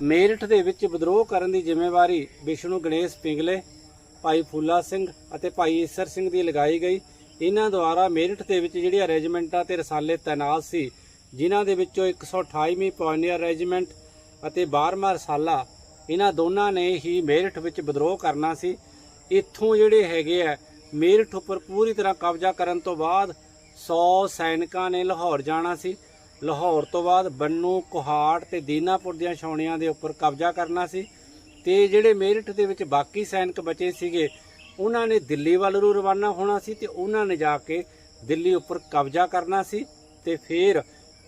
ਮੇਰਠ ਦੇ ਵਿੱਚ ਵਿਦਰੋਹ ਕਰਨ ਦੀ ਜ਼ਿੰਮੇਵਾਰੀ ਵਿਸ਼ਨੂੰ ਗਣੇਸ਼ ਪਿੰਗਲੇ, ਭਾਈ ਫੂਲਾ ਸਿੰਘ ਅਤੇ ਭਾਈ ਈਸਰ ਸਿੰਘ ਦੀ ਲਗਾਈ ਗਈ। ਇਹਨਾਂ ਦੁਆਰਾ ਮੇਰਠ ਦੇ ਵਿੱਚ ਜਿਹੜੀਆਂ ਰੈਜੀਮੈਂਟਾਂ ਤੇ ਰਸਾਲੇ ਤਾਇਨਾਤ ਸੀ, ਜਿਨ੍ਹਾਂ ਦੇ ਵਿੱਚੋਂ 128ਵੀਂ ਪੌਨੀਅਰ ਰੈਜੀਮੈਂਟ ਅਤੇ 12ਵਾਂ ਰਸਾਲਾ, ਇਹਨਾਂ ਦੋਨਾਂ ਨੇ ਹੀ ਮੇਰਠ ਵਿੱਚ ਵਿਦਰੋਹ ਕਰਨਾ ਸੀ। ਇੱਥੋਂ ਜਿਹੜੇ ਹੈਗੇ ਆ, ਮੇਰਠ ਉੱਪਰ ਪੂਰੀ ਤਰ੍ਹਾਂ ਕਬਜ਼ਾ ਕਰਨ ਤੋਂ ਬਾਅਦ 100 ਸੈਨਿਕਾਂ ਨੇ ਲਾਹੌਰ ਜਾਣਾ ਸੀ। ਲਾਹੌਰ ਤੋਂ ਬਾਅਦ ਬੰਨੂ, ਕੁਹਾੜ ਤੇ ਦੀਨਾਪੁਰ ਦੀਆਂ ਛਾਉਣੀਆਂ ਦੇ ਉੱਪਰ ਕਬਜ਼ਾ ਕਰਨਾ ਸੀ ਤੇ ਜਿਹੜੇ ਮੇਰਠ ਦੇ ਵਿੱਚ ਬਾਕੀ ਸੈਨਿਕ ਬਚੇ ਸੀਗੇ, ਉਹਨਾਂ ਨੇ ਦਿੱਲੀ ਵੱਲ ਨੂੰ ਰਵਾਨਾ ਹੋਣਾ ਸੀ ਤੇ ਉਹਨਾਂ ਨੇ ਜਾ ਕੇ ਦਿੱਲੀ ਉੱਪਰ ਕਬਜ਼ਾ ਕਰਨਾ ਸੀ ਤੇ ਫਿਰ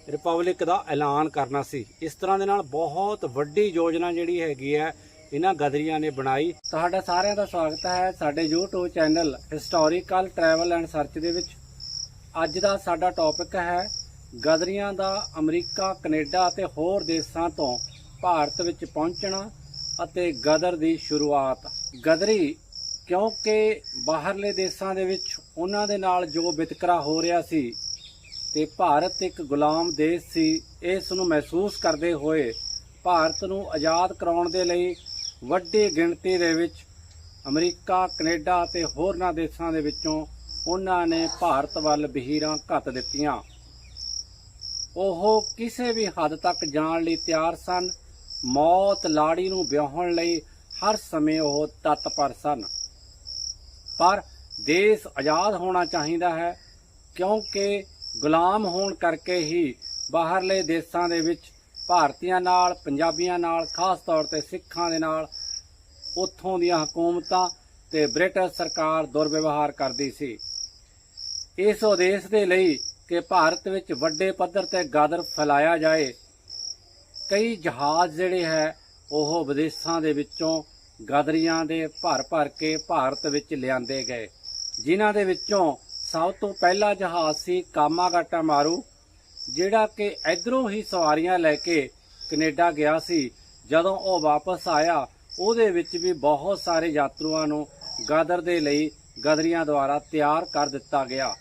ਰਿਪਬਲਿਕ ਦਾ ਐਲਾਨ ਕਰਨਾ ਸੀ। ਇਸ ਤਰ੍ਹਾਂ ਦੇ ਨਾਲ ਬਹੁਤ ਵੱਡੀ ਯੋਜਨਾ ਜਿਹੜੀ ਹੈਗੀ ਹੈ, ਇਹਨਾਂ ਗਦਰੀਆਂ ਨੇ ਬਣਾਈ। ਤੁਹਾਡਾ ਸਾਰਿਆਂ ਦਾ ਸਵਾਗਤ ਹੈ ਸਾਡੇ YouTube channel historical travel and search ਦੇ ਵਿੱਚ। ਅੱਜ ਦਾ ਸਾਡਾ ਟੌਪਿਕ ਹੈ ਗਦਰੀਆਂ ਦਾ ਅਮਰੀਕਾ, ਕੈਨੇਡਾ ਅਤੇ ਹੋਰ ਦੇਸ਼ਾਂ ਤੋਂ ਭਾਰਤ ਵਿੱਚ ਪਹੁੰਚਣਾ ਅਤੇ ਗਦਰ ਦੀ ਸ਼ੁਰੂਆਤ। ਗਦਰੀ, ਕਿਉਂਕਿ ਬਾਹਰਲੇ ਦੇਸ਼ਾਂ ਦੇ ਵਿੱਚ ਉਹਨਾਂ ਦੇ ਨਾਲ ਜੋ ਵਿਤਕਰਾ ਹੋ ਰਿਹਾ ਸੀ ਤੇ ਭਾਰਤ ਇੱਕ ਗੁਲਾਮ ਦੇਸ਼ ਸੀ, ਇਸ ਨੂੰ ਮਹਿਸੂਸ ਕਰਦੇ ਹੋਏ ਭਾਰਤ ਨੂੰ ਆਜ਼ਾਦ ਕਰਾਉਣ ਦੇ ਲਈ ਵੱਡੀ ਗਿਣਤੀ ਦੇ ਵਿੱਚ ਅਮਰੀਕਾ, ਕੈਨੇਡਾ ਅਤੇ ਹੋਰਨਾਂ ਦੇਸ਼ਾਂ ਦੇ ਵਿੱਚੋਂ ਉਹਨਾਂ ਨੇ ਭਾਰਤ ਵੱਲ ਬਹੀਰਾਂ ਘੱਤ ਦਿੱਤੀਆਂ। ਉਹ ਕਿਸੇ ਵੀ ਹੱਦ ਤੱਕ ਜਾਣ ਲਈ ਤਿਆਰ ਸਨ। ਮੌਤ ਲਾੜੀ ਨੂੰ ਵਿਆਹਣ ਲਈ ਹਰ ਸਮੇਂ ਉਹ ਤਤਪਰ ਸਨ। ਪਰ ਦੇਸ਼ ਆਜ਼ਾਦ ਹੋਣਾ ਚਾਹੀਦਾ ਹੈ, ਕਿਉਂਕਿ ਗੁਲਾਮ ਹੋਣ ਕਰਕੇ ਹੀ ਬਾਹਰਲੇ ਦੇਸ਼ਾਂ ਦੇ ਵਿੱਚ ਭਾਰਤੀਆਂ ਨਾਲ, ਪੰਜਾਬੀਆਂ ਨਾਲ, ਖਾਸ ਤੌਰ ਤੇ ਸਿੱਖਾਂ ਦੇ ਨਾਲ ਉੱਥੋਂ ਦੀਆਂ ਹਕੂਮਤਾਂ ਤੇ ਬ੍ਰਿਟਿਸ਼ ਸਰਕਾਰ ਦੁਰਵਿਵਹਾਰ ਕਰਦੀ ਸੀ। ਇਸ ਉਦੇਸ਼ ਦੇ ਲਈ ਕਿ ਭਾਰਤ ਵਿੱਚ ਵੱਡੇ ਪੱਧਰ ਤੇ ਗਾਦਰ ਫੈਲਾਇਆ ਜਾਏ। ਕਈ ਜਹਾਜ਼ ਜਿਹੜੇ ਹੈ, ਉਹ ਵਿਦੇਸ਼ਾਂ ਦੇ ਵਿੱਚੋਂ ਗਦਰੀਆਂ ਦੇ ਭਰ ਭਰ ਕੇ ਭਾਰਤ ਵਿੱਚ ਲਿਆਂਦੇ ਗਏ। ਜਿਨ੍ਹਾਂ ਦੇ ਵਿੱਚੋਂ ਸਭ ਤੋਂ ਪਹਿਲਾ ਜਹਾਜ਼ ਸੀ ਕਾਮਾਗਾਟਾ ਮਾਰੂ, ਜਿਹੜਾ ਕਿ ਇਧਰੋਂ ਹੀ ਸਵਾਰੀਆਂ ਲੈ ਕੇ ਕੈਨੇਡਾ ਗਿਆ ਸੀ। ਜਦੋਂ ਉਹ ਵਾਪਸ ਆਇਆ, ਉਹਦੇ ਵਿੱਚ ਵੀ ਬਹੁਤ ਸਾਰੇ ਯਾਤਰੂਆਂ ਨੂੰ ਗਦਰ ਦੇ ਲਈ ਗਦਰੀਆਂ ਦੁਆਰਾ ਤਿਆਰ ਕਰ ਦਿੱਤਾ ਗਿਆ।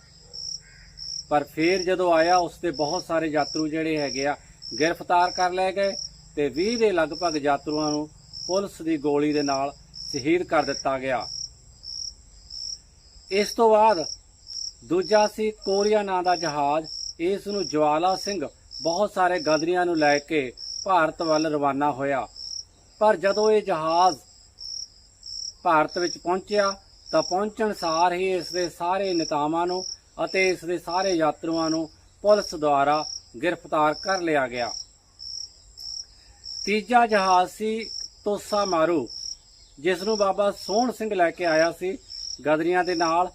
ਪਰ ਫਿਰ ਜਦੋਂ ਆਇਆ ਉਸ ਤੇ ਬਹੁਤ ਸਾਰੇ ਯਾਤਰੂ ਜਿਹੜੇ ਹੈਗੇ ਆ, ਗ੍ਰਿਫਤਾਰ ਕਰ ਲਏ ਗਏ ਤੇ 20 ਦੇ ਲਗਭਗ ਯਾਤਰੂਆਂ ਨੂੰ ਪੁਲਿਸ ਦੀ ਗੋਲੀ ਦੇ ਨਾਲ ਸ਼ਹੀਦ ਕਰ ਦਿੱਤਾ ਗਿਆ। ਇਸ ਤੋਂ ਬਾਅਦ ਦੂਜਾ ਸੀ ਕੋਰੀਆ ਨਾਂ ਦਾ ਜਹਾਜ਼। ਇਸ ਨੂੰ ਜਵਾਲਾ ਸਿੰਘ ਬਹੁਤ ਸਾਰੇ ਗਦਰੀਆਂ ਨੂੰ ਲੈ ਕੇ ਭਾਰਤ ਵੱਲ ਰਵਾਨਾ ਹੋਇਆ। ਪਰ ਜਦੋਂ ਇਹ ਜਹਾਜ਼ ਭਾਰਤ ਵਿੱਚ ਪਹੁੰਚਿਆ, ਤਾਂ ਪਹੁੰਚਣ ਸਾਰ ਹੀ ਇਸ ਦੇ ਸਾਰੇ ਨੇਤਾਵਾਂ ਨੂੰ ਅਤੇ ਇਸ ਦੇ ਸਾਰੇ ਯਾਤਰੂਆਂ ਨੂੰ ਪੁਲਿਸ ਦੁਆਰਾ ਗ੍ਰਿਫਤਾਰ ਕਰ ਲਿਆ ਗਿਆ। ਤੀਜਾ ਜਹਾਜ਼ ਸੀ ਤੋਸਾ ਮਾਰੂ, ਜਿਸ ਨੂੰ ਬਾਬਾ ਸੋਹਣ ਸਿੰਘ ਲੈ ਕੇ ਆਇਆ ਸੀ ਗਦਰੀਆਂ ਦੇ ਨਾਲ।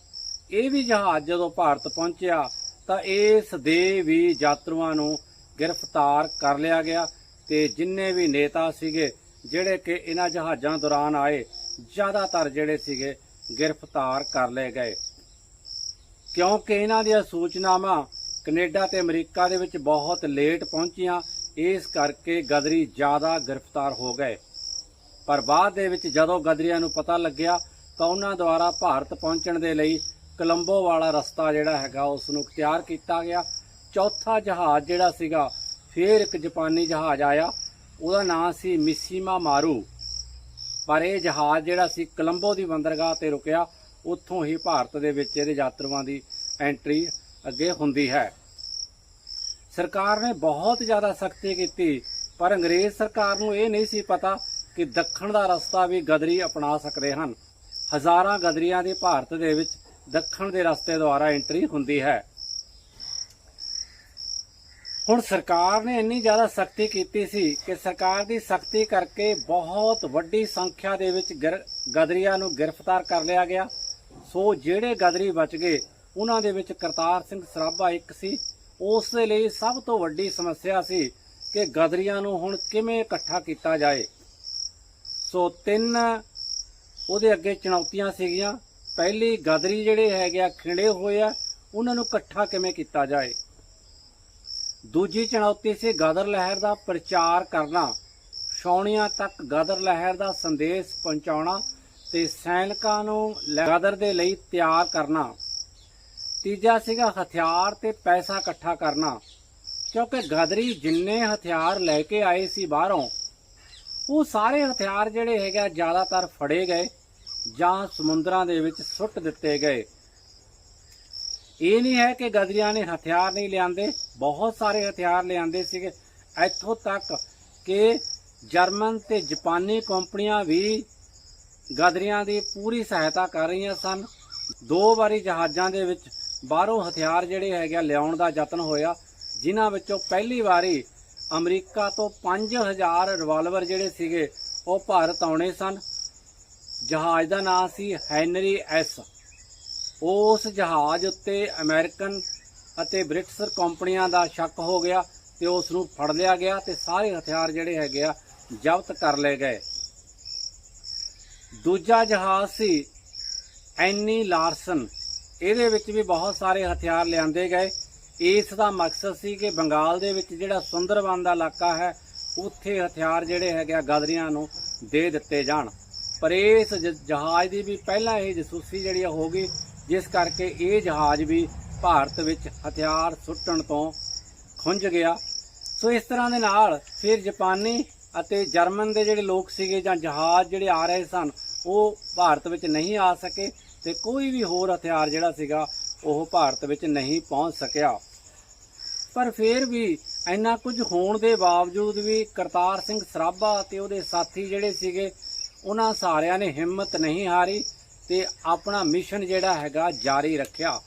ਇਹ ਵੀ ਜਹਾਜ਼ ਜਦੋਂ ਭਾਰਤ ਪਹੁੰਚਿਆ ਤਾਂ ਇਸ ਦੇ ਵੀ ਯਾਤਰੂਆਂ ਨੂੰ ਗ੍ਰਿਫਤਾਰ ਕਰ ਲਿਆ ਗਿਆ ਤੇ ਜਿੰਨੇ ਵੀ ਨੇਤਾ ਸੀਗੇ, ਜਿਹੜੇ ਕਿ ਇਹਨਾਂ ਜਹਾਜ਼ਾਂ ਦੌਰਾਨ ਆਏ, ਜ਼ਿਆਦਾਤਰ ਜਿਹੜੇ ਸੀਗੇ ਗ੍ਰਿਫਤਾਰ ਕਰ ਲਏ ਗਏ। ਕਿਉਂਕਿ ਇਹਨਾਂ ਦੀਆਂ ਸੂਚਨਾਵਾਂ ਕੈਨੇਡਾ ਤੇ ਅਮਰੀਕਾ ਦੇ ਵਿੱਚ ਬਹੁਤ ਲੇਟ ਪਹੁੰਚੀਆਂ, ਇਸ ਕਰਕੇ ਗਦਰੀ ਜ਼ਿਆਦਾ ਗ੍ਰਿਫਤਾਰ ਹੋ ਗਏ। ਪਰ ਬਾਅਦ ਦੇ ਵਿੱਚ ਜਦੋਂ ਗਦਰੀਆਂ ਨੂੰ ਪਤਾ ਲੱਗਿਆ, ਤਾਂ ਉਹਨਾਂ ਦੁਆਰਾ ਭਾਰਤ ਪਹੁੰਚਣ ਦੇ ਲਈ ਕੋਲੰਬੋ ਵਾਲਾ ਰਸਤਾ ਜਿਹੜਾ ਹੈਗਾ ਉਸ ਨੂੰ ਤਿਆਰ ਕੀਤਾ ਗਿਆ। ਚੌਥਾ ਜਹਾਜ਼ ਜਿਹੜਾ ਸੀਗਾ, ਫਿਰ ਇੱਕ ਜਾਪਾਨੀ ਜਹਾਜ਼ ਆਇਆ। ਉਹਦਾ ਨਾਮ ਸੀ ਮਿਸੀਮਾ ਮਾਰੂ। ਪਰ ਇਹ ਜਹਾਜ਼ ਜਿਹੜਾ ਸੀ, ਕੋਲੰਬੋ ਦੀ ਬੰਦਰਗਾਹ ਤੇ ਰੁਕਿਆ। ਉੱਥੋਂ ਹੀ ਭਾਰਤ ਦੇ ਵਿੱਚ ਇਹਦੇ ਯਾਤਰੂਆਂ ਦੀ ਐਂਟਰੀ ਅੱਗੇ ਹੁੰਦੀ ਹੈ। ਸਰਕਾਰ ਨੇ ਬਹੁਤ ਜ਼ਿਆਦਾ ਸਖਤੀ ਕੀਤੀ, ਪਰ ਅੰਗਰੇਜ਼ ਸਰਕਾਰ ਨੂੰ ਇਹ ਨਹੀਂ ਸੀ ਪਤਾ ਕਿ ਦੱਖਣ ਦਾ ਰਸਤਾ ਵੀ ਗਦਰੀ ਅਪਣਾ ਸਕਦੇ ਹਨ। ਹਜ਼ਾਰਾਂ ਗਦਰੀਆਂ ਦੀ ਭਾਰਤ ਦੇ ਵਿੱਚ ਦੱਖਣ ਦੇ ਰਸਤੇ ਦੁਆਰਾ ਐਂਟਰੀ ਹੁੰਦੀ ਹੈ। ਹੁਣ ਸਰਕਾਰ ਨੇ ਇੰਨੀ ਜ਼ਿਆਦਾ ਸਖਤੀ ਕੀਤੀ ਸੀ ਕਿ ਸਰਕਾਰ ਦੀ ਸਖਤੀ ਕਰਕੇ ਬਹੁਤ ਵੱਡੀ ਸੰਖਿਆ ਦੇ ਵਿੱਚ ਗਿਰ- ਗਦਰੀਆਂ ਨੂੰ ਗ੍ਰਿਫਤਾਰ ਕਰ ਲਿਆ ਗਿਆ। ਸੋ ਜਿਹੜੇ ਗਦਰੀ ਬਚ ਗਏ, ਉਹਨਾਂ ਦੇ ਵਿੱਚ ਕਰਤਾਰ ਸਿੰਘ ਸਰਾਭਾ ਇੱਕ ਸੀ। ਉਸ ਦੇ ਲਈ ਸਭ ਤੋਂ ਵੱਡੀ ਸਮੱਸਿਆ ਸੀ ਕਿ ਗਦਰੀਆਂ ਨੂੰ ਹੁਣ ਕਿਵੇਂ ਇਕੱਠਾ ਕੀਤਾ ਜਾਏ। ਸੋ ਤਿੰਨ ਉਹਦੇ ਅੱਗੇ ਚੁਣੌਤੀਆਂ ਸੀਗੀਆਂ। ਪਹਿਲੀ, ਗਦਰੀ ਜਿਹੜੇ ਹੈਗੇ ਆ, ਖਿੰਡੇ ਹੋਏ ਆ, ਉਹਨਾਂ ਨੂੰ ਇਕੱਠਾ ਕਿਵੇਂ ਕੀਤਾ ਜਾਏ? ਦੂਜੀ ਚੁਣੌਤੀ ਸੀ ਗਦਰ ਲਹਿਰ ਦਾ ਪ੍ਰਚਾਰ ਕਰਨਾ। ਛਾਉਣੀਆਂ ਤੱਕ ਗਦਰ ਲਹਿਰ ਦਾ ਸੰਦੇਸ਼ ਪਹੁੰਚਾਉਣਾ। ਤੇ ਸੈਨਿਕਾਂ ਨੂੰ ਲ- ਦੇ ਲਈ ਤਿਆਰ ਕਰਨਾ। ਤੀਜਾ ਸੀਗਾ ਹਥਿਆਰ ਤੇ ਪੈਸਾ ਇਕੱਠਾ ਕਰਨਾ ਕਿਉਂਕਿ ਗਦਰੀ ਜਿੰਨੇ ਹਥਿਆਰ ਲੈ ਕੇ ਆਏ ਸੀ ਬਾਹਰੋਂ ਉਹ ਸਾਰੇ ਹਥਿਆਰ ਜਿਹੜੇ ਹੈਗੇ ਆ, ਜ਼ਿਆਦਾਤਰ ਫੜੇ ਗਏ ਜਾਂ ਸਮੁੰਦਰਾਂ ਦੇ ਵਿੱਚ ਸੁੱਟ ਦਿੱਤੇ ਗਏ। ਇਹ ਨਹੀਂ ਹੈ ਕਿ ਗਦਰੀਆਂ ਨੇ ਹਥਿਆਰ ਨਹੀਂ ਲਿਆਂਦੇ ਬਹੁਤ ਸਾਰੇ ਹਥਿਆਰ ਲਿਆਂਦੇ ਸੀਗੇ। ਇੱਥੋਂ ਤੱਕ ਕਿ ਜਰਮਨ ਤੇ ਜਾਪਾਨੀ ਕੰਪਨੀਆਂ ਵੀ ਗਦਰੀਆਂ ਦੀ ਪੂਰੀ ਸਹਾਇਤਾ ਕਰ ਰਹੀਆਂ ਸਨ। ਦੋ ਵਾਰੀ ਜਹਾਜ਼ਾਂ ਦੇ ਵਿੱਚ ਬਾਹਰੋਂ ਹਥਿਆਰ ਜਿਹੜੇ ਹੈਗੇ ਆ ਲਿਆਉਣ ਦਾ ਯਤਨ ਹੋਇਆ, ਜਿਨ੍ਹਾਂ ਵਿੱਚੋਂ ਪਹਿਲੀ ਵਾਰੀ ਅਮਰੀਕਾ ਤੋਂ 5000 ਰਿਵਾਲਵਰ ਜਿਹੜੇ ਸੀਗੇ, ਉਹ ਭਾਰਤ ਆਉਣੇ ਸਨ। ਜਹਾਜ਼ ਦਾ ਨਾਮ ਸੀ ਹੈਨਰੀ ਐਸ। ਉਸ ਜਹਾਜ਼ ਉੱਤੇ ਅਮਰੀਕਨ ਅਤੇ ਬ੍ਰਿਟਿਸ਼ ਕੰਪਨੀਆਂ ਦਾ ਸ਼ੱਕ ਹੋ ਗਿਆ ਤੇ ਉਸ ਨੂੰ ਫੜ ਲਿਆ ਗਿਆ ਤੇ ਸਾਰੇ ਹਥਿਆਰ ਜਿਹੜੇ ਹੈਗੇ ਆ ਜ਼ਬਤ ਕਰ ਲਏ ਗਏ। ਦੂਜਾ ਜਹਾਜ਼ ਸੀ ਐਨੀ ਲਾਰਸਨ। ਇਹਦੇ ਵਿੱਚ ਵੀ ਬਹੁਤ ਸਾਰੇ ਹਥਿਆਰ ਲਿਆਂਦੇ ਗਏ। ਇਸ ਦਾ ਮਕਸਦ ਸੀ ਕਿ ਬੰਗਾਲ ਦੇ ਵਿੱਚ ਜਿਹੜਾ ਸੁੰਦਰਬਨ ਦਾ ਇਲਾਕਾ ਹੈ, ਉੱਥੇ ਹਥਿਆਰ ਜਿਹੜੇ ਹੈਗੇ ਆ ਗਦਰੀਆਂ ਨੂੰ ਦੇ ਦਿੱਤੇ ਜਾਣ। ਪਰ ਇਸ ਜ- ਜਹਾਜ਼ ਦੀ ਵੀ ਪਹਿਲਾਂ ਇਹ ਜਸੂਸੀ ਜਿਹੜੀ ਆ ਹੋ ਗਈ, ਜਿਸ ਕਰਕੇ ਇਹ ਜਹਾਜ਼ ਵੀ ਭਾਰਤ ਵਿੱਚ ਹਥਿਆਰ ਸੁੱਟਣ ਤੋਂ ਖੁੰਝ ਗਿਆ। ਸੋ ਇਸ ਤਰ੍ਹਾਂ ਦੇ ਨਾਲ ਫਿਰ ਜਾਪਾਨੀ ਅਤੇ ਜਰਮਨ ਦੇ ਜਿਹੜੇ ਲੋਕ ਸੀਗੇ ਜਾਂ ਜਹਾਜ਼ ਜਿਹੜੇ ਆ ਰਹੇ ਸਨ ਉਹ ਭਾਰਤ ਵਿੱਚ ਨਹੀਂ ਆ ਸਕੇ ਤੇ ਕੋਈ ਵੀ ਹੋਰ ਹਥਿਆਰ ਜਿਹੜਾ ਸੀਗਾ, ਉਹ ਭਾਰਤ ਵਿੱਚ ਨਹੀਂ ਪਹੁੰਚ ਸਕਿਆ। ਪਰ ਫਿਰ ਵੀ ਇੰਨਾ ਕੁਝ ਹੋਣ ਦੇ ਬਾਵਜੂਦ ਵੀ ਕਰਤਾਰ ਸਿੰਘ ਸਰਾਭਾ ਅਤੇ ਉਹਦੇ ਸਾਥੀ ਜਿਹੜੇ ਸੀਗੇ, ਉਹਨਾਂ ਸਾਰਿਆਂ ਨੇ ਹਿੰਮਤ ਨਹੀਂ ਹਾਰੀ ਤੇ ਆਪਣਾ ਮਿਸ਼ਨ ਜਿਹੜਾ ਹੈਗਾ ਜਾਰੀ ਰੱਖਿਆ।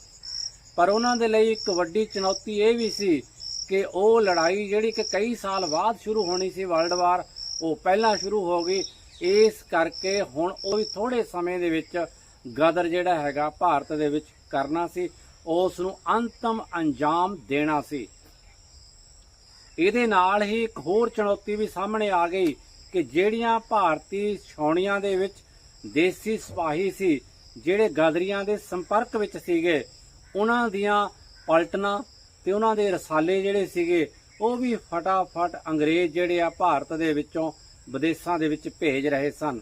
ਪਰ ਉਹਨਾਂ ਦੇ ਲਈ ਇੱਕ ਵੱਡੀ ਚੁਣੌਤੀ ਇਹ ਵੀ ਸੀ ਕਿ ਉਹ ਲੜਾਈ ਜਿਹੜੀ ਕਿ ਕਈ ਸਾਲ ਬਾਅਦ ਸ਼ੁਰੂ ਹੋਣੀ ਸੀ, ਵਰਲਡ ਵਾਰ, ਉਹ ਪਹਿਲਾਂ ਸ਼ੁਰੂ ਹੋ ਗਈ ਇਸ ਕਰਕੇ ਹੁਣ ਉਹ ਵੀ ਥੋੜੇ ਸਮੇਂ ਦੇ ਵਿੱਚ ਗਦਰ ਜਿਹੜਾ ਹੈਗਾ ਭਾਰਤ ਦੇ ਵਿੱਚ ਕਰਨਾ ਸੀ ਉਸ ਨੂੰ ਅੰਤਮ ਅੰਜਾਮ ਦੇਣਾ ਸੀ। ਇਹਦੇ ਨਾਲ ਹੀ ਇੱਕ ਹੋਰ ਚੁਣੌਤੀ ਵੀ ਸਾਹਮਣੇ ਆ ਗਈ ਕਿ ਜਿਹੜੀਆਂ ਭਾਰਤੀ ਛਾਉਣੀਆਂ ਦੇ ਵਿੱਚ ਦੇਸੀ ਸਿਪਾਹੀ ਸੀ, ਜਿਹੜੇ ਗਦਰੀਆਂ ਦੇ ਸੰਪਰਕ ਵਿੱਚ ਸੀਗੇ, ਉਹਨਾਂ ਦੀਆਂ ਪਲਟਨਾਂ ਤੇ ਉਹਨਾਂ ਦੇ ਰਸਾਲੇ ਜਿਹੜੇ ਸੀਗੇ, ਉਹ ਵੀ ਫਟਾਫਟ ਅੰਗਰੇਜ਼ ਜਿਹੜੇ ਆ ਭਾਰਤ ਦੇ ਵਿੱਚੋਂ ਵਿਦੇਸ਼ਾਂ ਦੇ ਵਿੱਚ ਭੇਜ ਰਹੇ ਸਨ।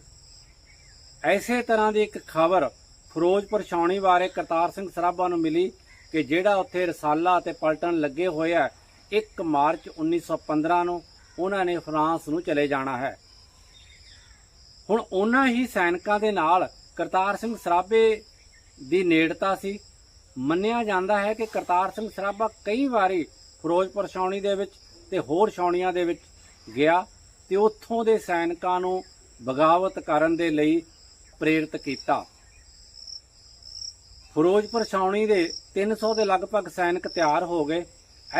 ਐਸੇ ਤਰ੍ਹਾਂ ਦੀ ਇੱਕ ਖਬਰ ਫਿਰੋਜ਼ਪੁਰ ਛਾਉਣੀ ਬਾਰੇ ਕਰਤਾਰ ਸਿੰਘ ਸਰਾਭਾ ਨੂੰ ਮਿਲੀ ਕਿ ਜਿਹੜਾ ਉੱਥੇ ਰਸਾਲਾ ਅਤੇ ਪਲਟਣ ਲੱਗੇ ਹੋਏ ਆ 1 ਮਾਰਚ 1915 ਨੂੰ ਉਹਨਾਂ ਨੇ ਫਰਾਂਸ ਨੂੰ ਚਲੇ ਜਾਣਾ ਹੈ। ਹੁਣ ਉਹਨਾਂ ਹੀ ਸੈਨਿਕਾਂ ਦੇ ਨਾਲ ਕਰਤਾਰ ਸਿੰਘ ਸਰਾਭੇ ਦੀ ਨੇੜਤਾ ਸੀ। ਮੰਨਿਆ ਜਾਂਦਾ ਹੈ ਕਿ ਕਰਤਾਰ ਸਿੰਘ ਸਰਾਭਾ ਕਈ ਵਾਰੀ ਫਿਰੋਜ਼ਪੁਰ ਛਾਉਣੀ ਦੇ ਵਿੱਚ ਤੇ ਹੋਰ ਛਾਉਣੀਆਂ ਦੇ ਵਿੱਚ ਗਿਆ। ਤੇ ਉੱਥੋਂ ਦੇ ਸੈਨਿਕਾਂ ਨੂੰ ਬਗਾਵਤ ਕਰਨ ਦੇ ਲਈ ਪ੍ਰੇਰਿਤ ਕੀਤਾ। ਫਿਰੋਜ਼ਪੁਰ ਛਾਉਣੀ ਦੇ 300 ਦੇ ਲਗਭਗ ਸੈਨਿਕ ਤਿਆਰ ਹੋ ਗਏ।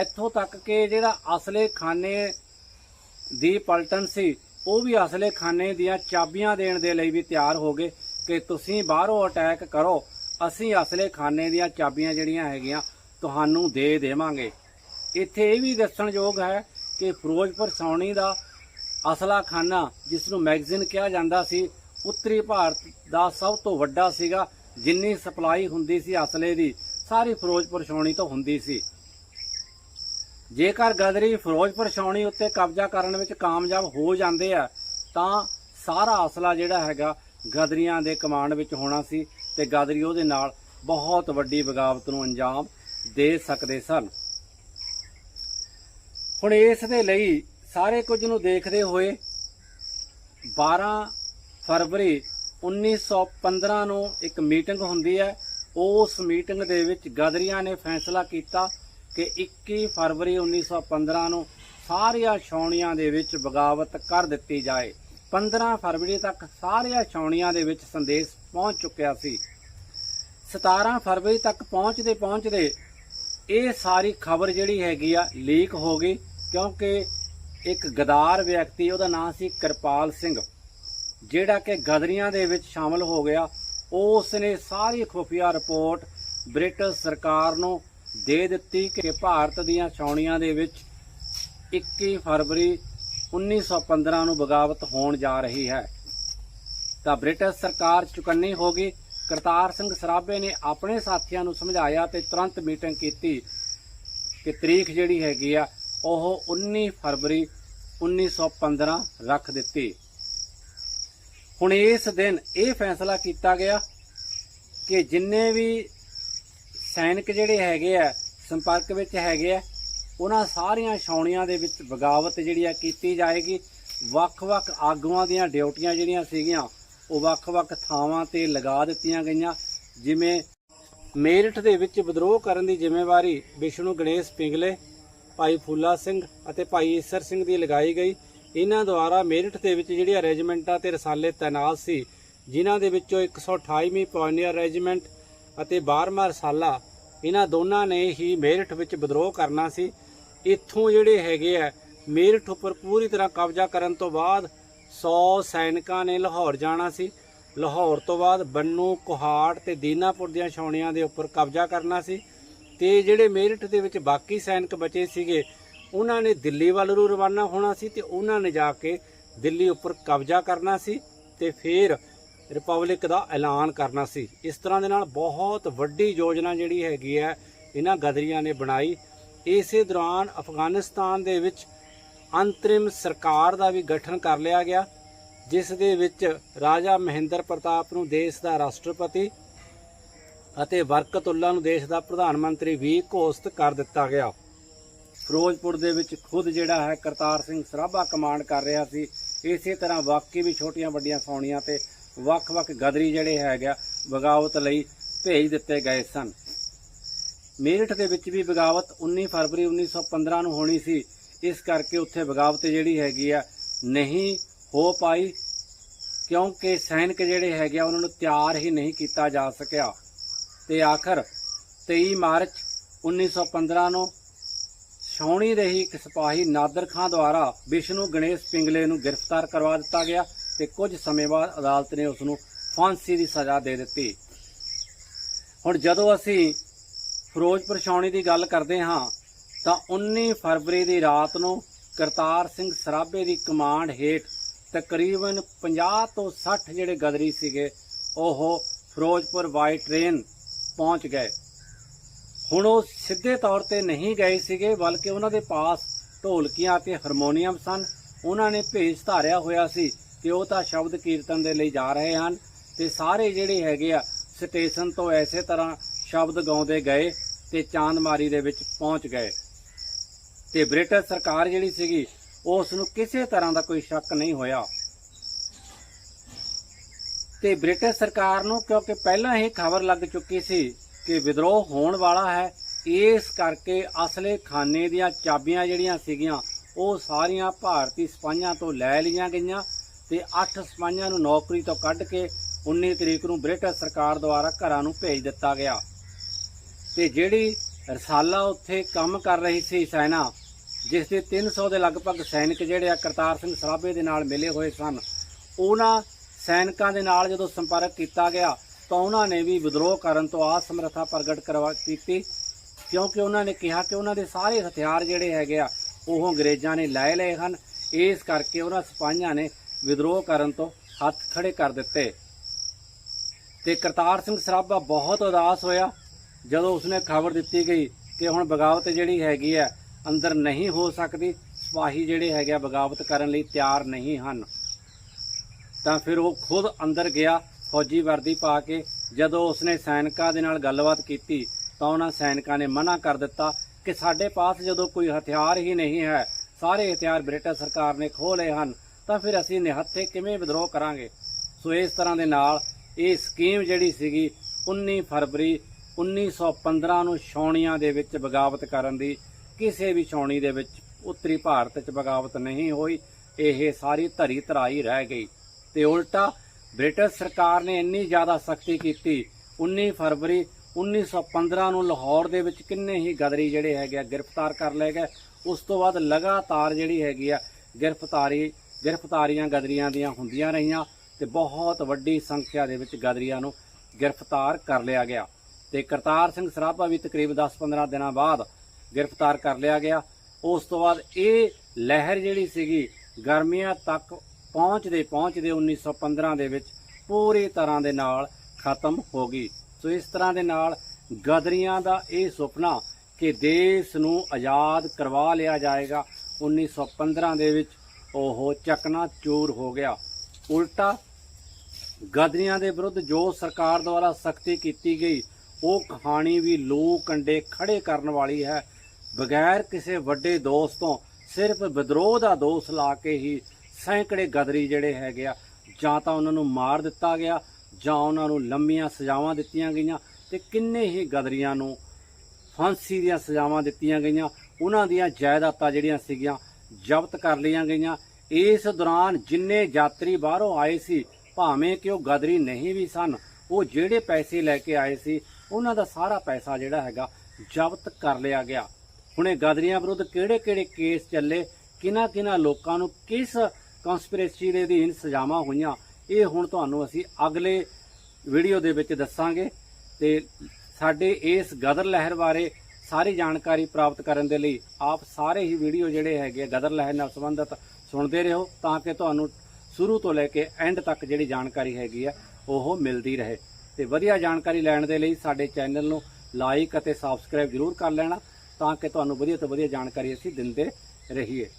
ਇੱਥੋਂ ਤੱਕ ਕਿ ਜਿਹੜਾ ਅਸਲੇ ਖਾਨੇ ਦੀ ਪਲਟਨ ਸੀ, ਉਹ ਵੀ ਅਸਲੇ ਖਾਨੇ ਦੀਆਂ ਚਾਬੀਆਂ ਦੇਣ ਦੇ ਲਈ ਵੀ ਤਿਆਰ ਹੋ ਗਏ ਕਿ ਤੁਸੀਂ ਬਾਹਰੋਂ ਅਟੈਕ ਕਰੋ, ਅਸੀਂ ਅਸਲੇ ਖਾਨੇ ਦੀਆਂ ਚਾਬੀਆਂ ਜਿਹੜੀਆਂ ਹੈਗੀਆਂ ਤੁਹਾਨੂੰ ਦੇ ਦੇਵਾਂਗੇ। ਇੱਥੇ ਇਹ ਵੀ ਦੱਸਣਯੋਗ ਹੈ ਕਿ ਫਿਰੋਜ਼ਪੁਰ ਛਾਉਣੀ ਦਾ ਅਸਲਾ ਖਾਨਾ ਜਿਸ ਨੂੰ ਮੈਗਜ਼ੀਨ ਕਿਹਾ ਜਾਂਦਾ ਸੀ, ਉੱਤਰੀ ਭਾਰਤ ਦਾ ਸਭ ਤੋਂ ਵੱਡਾ ਸੀਗਾ, ਜਿੰਨੀ ਸਪਲਾਈ ਹੁੰਦੀ ਸੀ ਅਸਲੇ ਦੀ, ਸਾਰੀ ਫਿਰੋਜ਼ਪੁਰ ਛਾਉਣੀ ਤੋਂ ਹੁੰਦੀ ਸੀ। ਜੇਕਰ ਗਦਰੀ ਫਿਰੋਜ਼ਪੁਰ ਛਾਉਣੀ ਉੱਤੇ ਕਬਜ਼ਾ ਕਰਨ ਵਿੱਚ ਕਾਮਯਾਬ ਹੋ ਜਾਂਦੇ ਆ, ਤਾਂ ਸਾਰਾ ਅਸਲਾ ਜਿਹੜਾ ਹੈਗਾ, ਗਦਰੀਆਂ ਦੇ ਕਮਾਂਡ ਵਿੱਚ ਹੋਣਾ ਸੀ ਤੇ ਗਦਰੀ ਉਹਦੇ ਨਾਲ ਬਹੁਤ ਵੱਡੀ ਬਗਾਵਤ ਨੂੰ ਅੰਜਾਮ ਦੇ ਸਕਦੇ ਸਨ। ਹੁਣ ਇਸ ਦੇ ਲਈ ਸਾਰੇ ਕੁਝ ਨੂੰ ਦੇਖਦੇ ਹੋਏ 12 ਫਰਵਰੀ 1915 ਨੂੰ ਇੱਕ ਮੀਟਿੰਗ ਹੁੰਦੀ ਹੈ। ਉਸ ਮੀਟਿੰਗ ਦੇ ਵਿੱਚ ਗਦਰੀਆਂ ਨੇ ਫੈਸਲਾ ਕੀਤਾ ਕਿ 21 ਫਰਵਰੀ 1915 ਨੂੰ ਸਾਰੀਆਂ ਛਾਉਣੀਆਂ ਦੇ ਵਿੱਚ ਬਗਾਵਤ ਕਰ ਦਿੱਤੀ ਜਾਏ। 15 ਫਰਵਰੀ ਤੱਕ ਸਾਰੀਆਂ ਛਾਉਣੀਆਂ ਦੇ ਵਿੱਚ ਸੰਦੇਸ਼ ਪਹੁੰਚ ਚੁੱਕਿਆ ਸੀ। 17 ਫਰਵਰੀ ਤੱਕ ਪਹੁੰਚਦੇ ਪਹੁੰਚਦੇ ਇਹ ਸਾਰੀ ਖਬਰ ਜਿਹੜੀ ਹੈਗੀ ਆ, ਲੀਕ ਹੋ ਗਈ ਕਿਉਂਕਿ ਇੱਕ ਗਦਾਰ ਵਿਅਕਤੀ, ਉਹਦਾ ਨਾਮ ਸੀ ਕਿਰਪਾਲ ਸਿੰਘ। ਜਿਹੜਾ ਕਿ ਗਦਰੀਆਂ ਦੇ ਵਿੱਚ ਸ਼ਾਮਲ ਹੋ ਗਿਆ ਉਸ ਨੇ ਸਾਰੀ ਖੁਫੀਆ ਰਿਪੋਰਟ ਬ੍ਰਿਟਿਸ਼ ਸਰਕਾਰ ਨੂੰ ਦੇ ਦਿੱਤੀ ਕਿ ਭਾਰਤ ਦੀਆਂ ਛਾਉਣੀਆਂ ਦੇ ਵਿੱਚ 21 ਫਰਵਰੀ 1915 ਨੂੰ ਬਗਾਵਤ ਹੋਣ ਜਾ ਰਹੀ ਹੈ। ਤਾਂ ਬ੍ਰਿਟਿਸ਼ ਸਰਕਾਰ ਚੁਕੰਨੀ ਹੋ ਗਈ। ਕਰਤਾਰ ਸਿੰਘ ਸਰਾਭੇ ਨੇ ਆਪਣੇ ਸਾਥੀਆਂ ਨੂੰ ਸਮਝਾਇਆ ਤੇ ਤੁਰੰਤ ਮੀਟਿੰਗ ਕੀਤੀ ਕਿ ਤਰੀਖ ਜਿਹੜੀ ਹੈਗੀ ਆ ਉਹ 19 ਫਰਵਰੀ 1915 ਰੱਖ ਦਿੱਤੀ। ਹੁਣ ਇਸ ਦਿਨ ਇਹ ਫੈਸਲਾ ਕੀਤਾ ਗਿਆ ਕਿ ਜਿੰਨੇ ਵੀ ਸੈਨਿਕ ਜਿਹੜੇ ਹੈਗੇ ਆ, ਸੰਪਰਕ ਵਿੱਚ ਹੈਗੇ ਆ, ਉਹਨਾਂ ਸਾਰੀਆਂ ਛਾਉਣੀਆਂ ਦੇ ਵਿੱਚ ਬਗਾਵਤ ਜਿਹੜੀ ਆ ਕੀਤੀ ਜਾਏਗੀ। ਵੱਖ-ਵੱਖ ਆਗੂਆਂ ਦੀਆਂ ਡਿਊਟੀਆਂ ਜਿਹੜੀਆਂ ਸੀਗੀਆਂ, ਉਹ ਵੱਖ-ਵੱਖ ਥਾਵਾਂ ਤੇ ਲਗਾ ਦਿੱਤੀਆਂ ਗਈਆਂ। ਜਿਵੇਂ ਮੇਰਠ ਦੇ ਵਿੱਚ ਵਿਦਰੋਹ ਕਰਨ ਦੀ ਜ਼ਿੰਮੇਵਾਰੀ ਵਿਸ਼ਨੂੰ ਗਣੇਸ਼ ਪਿੰਗਲੇ ਭਾਈ ਫੂਲਾ ਸਿੰਘ ਅਤੇ ਭਾਈ ਈਸਰ ਸਿੰਘ ਦੀ ਲਗਾਈ ਗਈ। ਇਹਨਾਂ ਦੁਆਰਾ ਮੇਰਠ ਦੇ ਵਿੱਚ ਜਿਹੜੀਆਂ ਰੈਜੀਮੈਂਟਾਂ ਤੇ ਰਸਾਲੇ ਤਾਇਨਾਤ ਸੀ, ਜਿਨ੍ਹਾਂ ਦੇ ਵਿੱਚੋਂ 128ਵੀਂ ਪੌਨੀਅਰ ਰੈਜੀਮੈਂਟ ਅਤੇ 12ਵਾਂ ਰਸਾਲਾ, ਇਹਨਾਂ ਦੋਨਾਂ ਨੇ ਹੀ ਮੇਰਠ ਵਿੱਚ ਵਿਦਰੋਹ ਕਰਨਾ ਸੀ। ਇੱਥੋਂ ਜਿਹੜੇ ਹੈਗੇ ਆ, ਮੇਰਠ ਉੱਪਰ ਪੂਰੀ ਤਰ੍ਹਾਂ ਕਬਜ਼ਾ ਕਰਨ ਤੋਂ ਬਾਅਦ 100 ਸੈਨਿਕਾਂ ਨੇ ਲਾਹੌਰ ਜਾਣਾ ਸੀ। ਲਾਹੌਰ ਤੋਂ ਬਾਅਦ ਬੰਨੂ, ਕੁਹਾੜ ਤੇ ਦੀਨਾਪੁਰ ਦੀਆਂ ਛਾਉਣੀਆਂ ਦੇ ਉੱਪਰ ਕਬਜ਼ਾ ਕਰਨਾ ਸੀ। ਤੇ ਜਿਹੜੇ ਮੇਰਠ ਦੇ ਵਿੱਚ ਬਾਕੀ ਸੈਨਿਕ ਬਚੇ ਸੀਗੇ, ਉਹਨਾਂ ਨੇ ਦਿੱਲੀ ਵੱਲ ਨੂੰ ਰਵਾਨਾ ਹੋਣਾ ਸੀ ਤੇ ਉਹਨਾਂ ਨੇ ਜਾ ਕੇ ਦਿੱਲੀ ਉੱਪਰ ਕਬਜ਼ਾ ਕਰਨਾ ਸੀ ਤੇ ਫਿਰ ਰਿਪਬਲਿਕ ਦਾ ਐਲਾਨ ਕਰਨਾ ਸੀ। ਇਸ ਤਰ੍ਹਾਂ ਦੇ ਨਾਲ ਬਹੁਤ ਵੱਡੀ ਯੋਜਨਾ ਜਿਹੜੀ ਹੈਗੀ ਹੈ, ਇਹਨਾਂ ਗਦਰੀਆਂ ਨੇ ਬਣਾਈ। ਇਸੇ ਦੌਰਾਨ ਅਫਗਾਨਿਸਤਾਨ ਦੇ ਵਿੱਚ ਅੰਤਰਿਮ ਸਰਕਾਰ ਦਾ ਵੀ ਗਠਨ ਕਰ ਲਿਆ ਗਿਆ, ਜਿਸ ਦੇ ਵਿੱਚ ਰਾਜਾ ਮਹਿੰਦਰ ਪ੍ਰਤਾਪ ਨੂੰ ਦੇਸ਼ ਦਾ ਰਾਸ਼ਟਰਪਤੀ ਅਤੇ ਬਰਕਤੁੱਲਾ ਨੂੰ ਦੇਸ਼ ਦਾ ਪ੍ਰਧਾਨ ਮੰਤਰੀ ਵੀ ਘੋਸ਼ਿਤ ਕਰ ਦਿੱਤਾ ਗਿਆ। ਫਿਰੋਜ਼ਪੁਰ ਦੇ ਵਿੱਚ ਖੁਦ ਜਿਹੜਾ ਹੈ ਕਰਤਾਰ ਸਿੰਘ ਸਰਾਭਾ ਕਮਾਂਡ ਕਰ ਰਿਹਾ ਸੀ। ਇਸੇ ਤਰ੍ਹਾਂ ਬਾਕੀ ਵੀ ਛੋਟੀਆਂ ਵੱਡੀਆਂ ਸੌਣੀਆਂ ਤੇ ਵੱਖ-ਵੱਖ ਗਦਰੀ ਜਿਹੜੇ ਹੈਗਾ ਬਗਾਵਤ ਲਈ ਭੇਜ ਦਿੱਤੇ ਗਏ ਸਨ। ਮੇਰਠ ਦੇ ਵਿੱਚ ਵੀ ਬਗਾਵਤ 19 ਫਰਵਰੀ 1915 ਨੂੰ ਹੋਣੀ ਸੀ। ਇਸ ਕਰਕੇ ਉੱਥੇ ਬਗਾਵਤ ਜਿਹੜੀ ਹੈਗੀ ਆ ਨਹੀਂ ਹੋ ਪਾਈ, ਕਿਉਂਕਿ ਸੈਨਿਕ ਜਿਹੜੇ ਹੈਗੇ ਆ, ਉਹਨਾਂ ਨੂੰ ਤਿਆਰ ਹੀ ਨਹੀਂ ਕੀਤਾ ਜਾ ਸਕਿਆ। ਤੇ ਆਖਰ 23 ਮਾਰਚ 1915 ਨੂੰ ਛਾਉਣੀ ਦੇ ਹੀ ਇੱਕ ਸਿਪਾਹੀ ਨਾਦਰ ਖਾਂ ਦੁਆਰਾ ਵਿਸ਼ਨੂੰ ਗਣੇਸ਼ ਪਿੰਗਲੇ ਨੂੰ ਗ੍ਰਿਫਤਾਰ ਕਰਵਾ ਦਿੱਤਾ ਗਿਆ ਤੇ ਕੁਝ ਸਮੇਂ ਬਾਅਦ ਅਦਾਲਤ ਨੇ ਉਸ ਨੂੰ ਫਾਂਸੀ ਦੀ ਸਜ਼ਾ ਦੇ ਦਿੱਤੀ। ਹੁਣ ਜਦੋਂ ਅਸੀਂ ਫਿਰੋਜ਼ਪੁਰ ਛਾਉਣੀ ਦੀ ਗੱਲ ਕਰਦੇ ਹਾਂ, ਤਾਂ 19 ਫਰਵਰੀ ਦੀ ਰਾਤ ਨੂੰ ਕਰਤਾਰ ਸਿੰਘ ਸਰਾਭੇ ਦੀ ਕਮਾਂਡ ਹੇਠ ਤਕਰੀਬਨ 50 ਤੋਂ 60 ਜਿਹੜੇ ਗਦਰੀ ਸੀਗੇ, ਉਹ ਫਿਰੋਜ਼ਪੁਰ ਬਾਈ ਟ੍ਰੇਨ ਪਹੁੰਚ ਗਏ। ਹੁਣ ਉਹ ਸਿੱਧੇ ਤੌਰ ਤੇ ਨਹੀਂ ਗਏ ਸੀਗੇ, ਬਲਕਿ ਉਹਨਾਂ ਦੇ ਪਾਸ ਢੋਲਕੀਆਂ ਤੇ ਹਾਰਮੋਨੀਅਮ ਸਨ। ਉਹਨਾਂ ਨੇ ਭੇਸ਼ ਧਾਰਿਆ ਹੋਇਆ ਸੀ ਕਿ ਉਹ ਤਾਂ ਸ਼ਬਦ ਕੀਰਤਨ ਦੇ ਲਈ ਜਾ ਰਹੇ ਹਨ ਤੇ ਸਾਰੇ ਜਿਹੜੇ ਹੈਗੇ ਆ, ਸਟੇਸ਼ਨ ਤੋਂ ਐਸੇ ਤਰ੍ਹਾਂ ਸ਼ਬਦ ਗਾਉਂਦੇ ਗਏ ਤੇ ਚਾਂਦਮਾਰੀ ਦੇ ਵਿੱਚ ਪਹੁੰਚ ਗਏ। ਤੇ ਬ੍ਰਿਟਿਸ਼ ਸਰਕਾਰ ਜਿਹੜੀ ਸੀਗੀ, ਉਸ ਨੂੰ ਕਿਸੇ ਤਰ੍ਹਾਂ ਦਾ ਕੋਈ ਸ਼ੱਕ ਨਹੀਂ ਹੋਇਆ। ਤੇ ਬ੍ਰਿਟਿਸ਼ ਸਰਕਾਰ ਨੂੰ, ਕਿਉਂਕਿ ਪਹਿਲਾਂ ਹੀ ਖਬਰ ਲੱਗ ਚੁੱਕੀ ਸੀ ਕਿ ਵਿਦਰੋਹ ਹੋਣ ਵਾਲਾ ਹੈ, ਇਸ ਕਰਕੇ ਅਸਲੇ ਖਾਨੇ ਦੀਆਂ ਚਾਬੀਆਂ ਜਿਹੜੀਆਂ ਸੀਗੀਆਂ, ਉਹ ਸਾਰੀਆਂ ਭਾਰਤੀ ਸਿਪਾਹੀਆਂ ਤੋਂ ਲੈ ਲਈਆਂ ਗਈਆਂ ਤੇ 8 ਸਿਪਾਹੀਆਂ ਨੂੰ ਨੌਕਰੀ ਤੋਂ ਕੱਢ ਕੇ 19 ਤਰੀਕ ਨੂੰ ਬ੍ਰਿਟਿਸ਼ ਸਰਕਾਰ ਦੁਆਰਾ ਘਰਾਂ ਨੂੰ ਭੇਜ ਦਿੱਤਾ ਗਿਆ। ਤੇ ਜਿਹੜੀ ਰਸਾਲਾ ਉੱਥੇ ਕੰਮ ਕਰ ਰਹੀ ਸੀ ਸੈਨਾ ਜਿਸ ਦੇ 300 ਦੇ ਲਗਭਗ ਸੈਨਿਕ ਜਿਹੜੇ ਆ ਕਰਤਾਰ ਸਿੰਘ ਸਰਾਭੇ ਦੇ ਨਾਲ ਮਿਲੇ ਹੋਏ ਸਨ, ਉਹਨਾਂ ਸੈਨਿਕਾਂ ਦੇ ਨਾਲ ਜਦੋਂ ਸੰਪਰਕ ਕੀਤਾ ਗਿਆ ਤਾਂ ਉਹਨਾਂ ਨੇ ਵੀ ਵਿਦਰੋਹ ਕਰਨ ਤੋਂ ਅਸਮਰਥਾ ਪ੍ਰਗਟ ਕਰਵਾ ਕੀਤੀ, ਕਿਉਂਕਿ ਉਹਨਾਂ ਨੇ ਕਿਹਾ ਕਿ ਉਹਨਾਂ ਦੇ ਸਾਰੇ ਹਥਿਆਰ ਜਿਹੜੇ ਹੈਗੇ ਆ, ਉਹ ਅੰਗਰੇਜ਼ਾਂ ਨੇ ਲੈ ਲਏ ਹਨ। ਇਸ ਕਰਕੇ ਉਹਨਾਂ ਸਿਪਾਹੀਆਂ ਨੇ ਵਿਦਰੋਹ ਕਰਨ ਤੋਂ ਹੱਥ ਖੜੇ ਕਰ ਦਿੱਤੇ। ਤੇ ਕਰਤਾਰ ਸਿੰਘ ਸਰਾਭਾ ਬਹੁਤ ਉਦਾਸ ਹੋਇਆ। ਜਦੋਂ ਉਸਨੇ ਖਬਰ ਦਿੱਤੀ ਗਈ ਕਿ ਹੁਣ ਬਗਾਵਤ ਜਿਹੜੀ ਹੈਗੀ ਹੈ ਅੰਦਰ ਨਹੀਂ ਹੋ ਸਕਦੀ, ਸਿਪਾਹੀ ਜਿਹੜੇ ਹੈਗੇ ਆ, ਬਗਾਵਤ ਕਰਨ ਲਈ ਤਿਆਰ ਨਹੀਂ ਹਨ। ਤਾਂ ਫਿਰ ਉਹ ਖੁਦ ਅੰਦਰ ਗਿਆ, ਫੌਜੀ ਵਰਦੀ ਪਾ ਕੇ ਜਦੋਂ ਉਸਨੇ ਸੈਨਿਕਾਂ ਦੇ ਨਾਲ ਗੱਲਬਾਤ ਕੀਤੀ ਤਾਂ ਉਹਨਾਂ ਸੈਨਿਕਾਂ ਨੇ ਮਨਾ ਕਰ ਦਿੱਤਾ ਕਿ ਸਾਡੇ ਪਾਸ ਜਦੋਂ ਕੋਈ ਹਥਿਆਰ ਹੀ ਨਹੀਂ ਹੈ, ਸਾਰੇ ਹਥਿਆਰ ਬ੍ਰਿਟਿਸ਼ ਸਰਕਾਰ ਨੇ ਖੋਹ ਲਏ ਹਨ, ਤਾਂ ਫਿਰ ਅਸੀਂ ਨਿਹੱਥੇ ਕਿਵੇਂ ਵਿਦਰੋਹ ਕਰਾਂਗੇ? ਸੋ ਇਸ ਤਰ੍ਹਾਂ ਦੇ ਨਾਲ ਇਹ ਸਕੀਮ ਜਿਹੜੀ ਸੀਗੀ 19 ਫਰਵਰੀ 1915 ਨੂੰ ਛਾਉਣੀਆਂ ਦੇ ਵਿੱਚ ਬਗਾਵਤ ਕਰਨ ਦੀ, ਕਿਸੇ ਵੀ ਛਾਉਣੀ ਦੇ ਵਿੱਚ ਉੱਤਰੀ ਭਾਰਤ 'ਚ ਬਗਾਵਤ ਨਹੀਂ ਹੋਈ, ਇਹ ਸਾਰੀ ਧਰੀ ਧਰਾਈ ਰਹਿ ਗਈ। ਤੇ ਉਲਟਾ ਬ੍ਰਿਟਿਸ਼ ਸਰਕਾਰ ਨੇ ਇੰਨੀ ਜ਼ਿਆਦਾ ਸਖਤੀ ਕੀਤੀ 19 ਫਰਵਰੀ 1915 ਨੂੰ ਲਾਹੌਰ ਦੇ ਵਿੱਚ ਕਿੰਨੇ ਹੀ ਗਦਰੀ ਜਿਹੜੇ ਹੈਗੇ ਆ, ਗ੍ਰਿਫਤਾਰ ਕਰ ਲਏ ਗਏ। ਉਸ ਤੋਂ ਬਾਅਦ ਲਗਾਤਾਰ ਜਿਹੜੀ ਹੈਗੀ ਆ, ਗ੍ਰਿਫਤਾਰੀ, ਗ੍ਰਿਫਤਾਰੀਆਂ ਗਦਰੀਆਂ ਦੀਆਂ ਹੁੰਦੀਆਂ ਰਹੀਆਂ ਤੇ ਬਹੁਤ ਵੱਡੀ ਸੰਖਿਆ ਦੇ ਵਿੱਚ ਗਦਰੀਆਂ ਨੂੰ ਗ੍ਰਿਫਤਾਰ ਕਰ ਲਿਆ ਗਿਆ। ਤੇ ਕਰਤਾਰ ਸਿੰਘ ਸਰਾਭਾ ਵੀ ਤਕਰੀਬ 10-15 ਦਿਨਾਂ ਬਾਅਦ ਗ੍ਰਿਫਤਾਰ ਕਰ ਲਿਆ ਗਿਆ। ਉਸ ਤੋਂ ਬਾਅਦ ਇਹ ਲਹਿਰ ਜਿਹੜੀ ਸੀਗੀ, ਗਰਮੀਆਂ ਤੱਕ ਪਹੁੰਚਦੇ ਪਹੁੰਚਦੇ 1915 ਦੇ ਵਿੱਚ ਪੂਰੀ ਤਰ੍ਹਾਂ ਦੇ ਨਾਲ ਖਤਮ ਹੋ ਗਈ। ਸੋ ਇਸ ਤਰ੍ਹਾਂ ਦੇ ਨਾਲ ਗਦਰੀਆਂ ਦਾ ਇਹ ਸੁਪਨਾ ਕਿ ਦੇਸ਼ ਨੂੰ ਆਜ਼ਾਦ ਕਰਵਾ ਲਿਆ ਜਾਏਗਾ 1915 ਦੇ ਵਿੱਚ ਉਹ ਚਕਨਾ ਚੂਰ ਹੋ ਗਿਆ। ਉਲਟਾ ਗਦਰੀਆਂ ਦੇ ਵਿਰੁੱਧ ਜੋ ਸਰਕਾਰ ਦੁਆਰਾ ਸਖਤੀ ਕੀਤੀ ਗਈ, ਉਹ ਕਹਾਣੀ ਵੀ ਲੂ ਕੰਡੇ ਖੜੇ ਕਰਨ ਵਾਲੀ ਹੈ। ਬਗੈਰ ਕਿਸੇ ਵੱਡੇ ਦੋਸ਼ ਤੋਂ ਸਿਰਫ ਵਿਦਰੋਹ ਦਾ ਦੋਸ਼ ਲਾ ਕੇ ਹੀ ਸੈਂਕੜੇ ਗਦਰੀ ਜਿਹੜੇ ਹੈਗੇ ਆ, ਜਾਂ ਤਾਂ ਉਹਨਾਂ ਨੂੰ ਮਾਰ ਦਿੱਤਾ ਗਿਆ, ਜਾਂ ਉਹਨਾਂ ਨੂੰ ਲੰਮੀਆਂ ਸਜ਼ਾਵਾਂ ਦਿੱਤੀਆਂ ਗਈਆਂ, ਤੇ ਕਿੰਨੇ ਹੀ ਗਦਰੀਆਂ ਨੂੰ ਫਾਂਸੀ ਦੀਆਂ ਸਜ਼ਾਵਾਂ ਦਿੱਤੀਆਂ ਗਈਆਂ, ਉਹਨਾਂ ਦੀਆਂ ਜਾਇਦਾਦਾਂ ਜਿਹੜੀਆਂ ਸੀਗੀਆਂ ਜ਼ਬਤ ਕਰ ਲਈਆਂ ਗਈਆਂ। ਇਸ ਦੌਰਾਨ ਜਿੰਨੇ ਯਾਤਰੀ ਬਾਹਰੋਂ ਆਏ ਸੀ, ਭਾਵੇਂ ਕਿ ਉਹ ਗਦਰੀ ਨਹੀਂ ਵੀ ਸਨ, ਉਹ ਜਿਹੜੇ ਪੈਸੇ ਲੈ ਕੇ ਆਏ ਸੀ, ਉਹਨਾਂ ਦਾ ਸਾਰਾ ਪੈਸਾ ਜਿਹੜਾ ਹੈਗਾ ਜ਼ਬਤ ਕਰ ਲਿਆ ਗਿਆ। ਹੁਣ ਇਹ ਗਦਰੀਆਂ ਵਿਰੁੱਧ ਕਿਹੜੇ-ਕਿਹੜੇ ਕੇਸ ਚੱਲੇ ਕਿਹਨਾਂ ਕਿਹਨਾਂ ਲੋਕਾਂ ਨੂੰ ਕਿਸ ਕਨਸਪੀਰੇਸੀ ਦੇ ਅਧੀਨ ਸਜ਼ਾਵਾਂ ਹੋਈਆਂ। ਇਹ ਹੁਣ ਤੁਹਾਨੂੰ ਅਸੀਂ ਅਗਲੇ ਵੀਡੀਓ ਦੇ ਵਿੱਚ ਦੱਸਾਂਗੇ ਤੇ ਸਾਡੇ ਇਸ ਗਦਰ ਲਹਿਰ ਬਾਰੇ ਸਾਰੀ ਜਾਣਕਾਰੀ ਪ੍ਰਾਪਤ ਕਰਨ ਦੇ ਲਈ ਆਪ ਸਾਰੇ ਹੀ ਵੀਡੀਓ ਜਿਹੜੇ ਹੈਗੇ ਆ ਗਦਰ ਲਹਿਰ ਨਾਲ ਸੰਬੰਧਿਤ ਸੁਣਦੇ ਰਹੋ ਤਾਂ ਕਿ ਤੁਹਾਨੂੰ ਸ਼ੁਰੂ ਤੋਂ ਲੈ ਕੇ ਐਂਡ ਤੱਕ ਜਿਹੜੀ ਜਾਣਕਾਰੀ ਹੈਗੀ ਆ, ਉਹ ਮਿਲਦੀ ਰਹੇ। ਤੇ ਵਧੀਆ ਜਾਣਕਾਰੀ ਲੈਣ ਦੇ ਲਈ ਸਾਡੇ ਚੈਨਲ ਨੂੰ ਲਾਈਕ ਅਤੇ ਸਬਸਕ੍ਰਾਈਬ ਜ਼ਰੂਰ ਕਰ ਲੈਣਾ ਤਾਂ ਕਿ ਤੁਹਾਨੂੰ ਵਧੀਆ ਤੋਂ ਵਧੀਆ ਜਾਣਕਾਰੀ ਅਸੀਂ ਦਿੰਦੇ ਰਹੀਏ।